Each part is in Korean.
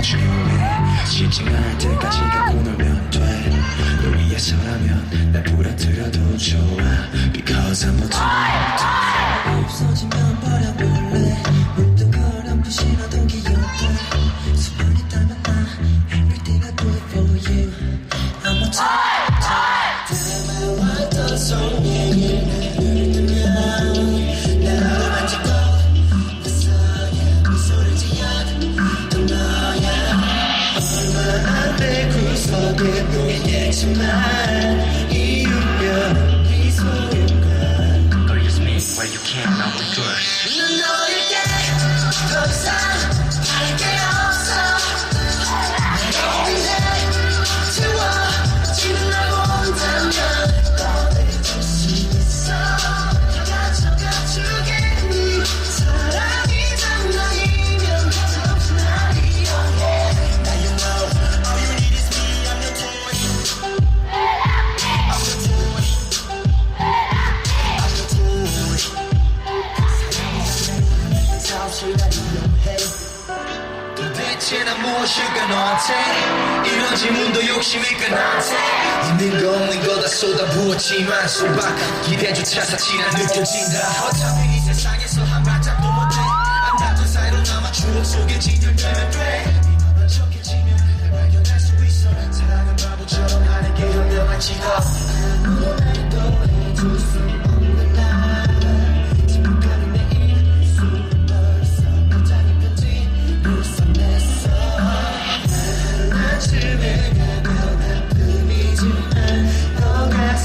나중에 쉽지가 않을 때까지 갖고 놀면 돼널 위해서라면 날 부러뜨려도 좋아 Because I'm a time 없어지면 바라볼래 문득 거란 부신하던 기억들 수분이 닮은 나 Everything I do for you I'm a time time Tell me why the song 대체 난 무엇일까 너한테? 이런 질문도 욕심일까 나한테? 있는 거 없는 거 다 쏟아부었지만 소박한 기대조차 안 느껴진다. 어차피 이 세상에서 한 발짝도 못해. 안 닿은 사이로 남아 추억 속에 진열되면 돼. 네가 척해지면 날 발견할 수 있어. 사랑은 바보처럼 하는 게 현명할지도 누구나도 해줄 수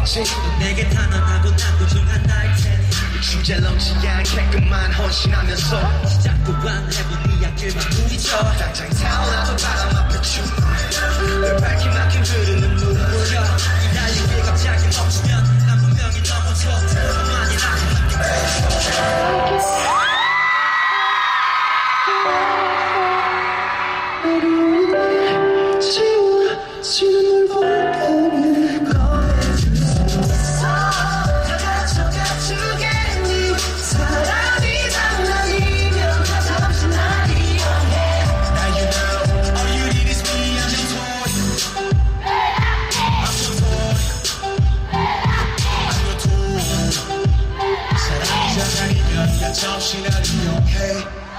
없겠지 내게 탄원하고 난 부족한 나일 테니 주제넘지 않게끔만 헌신하면서. 시작부관 해본 이야기만 부딪혀 당장 타올라도 바람 앞에 춤 your toy 사랑이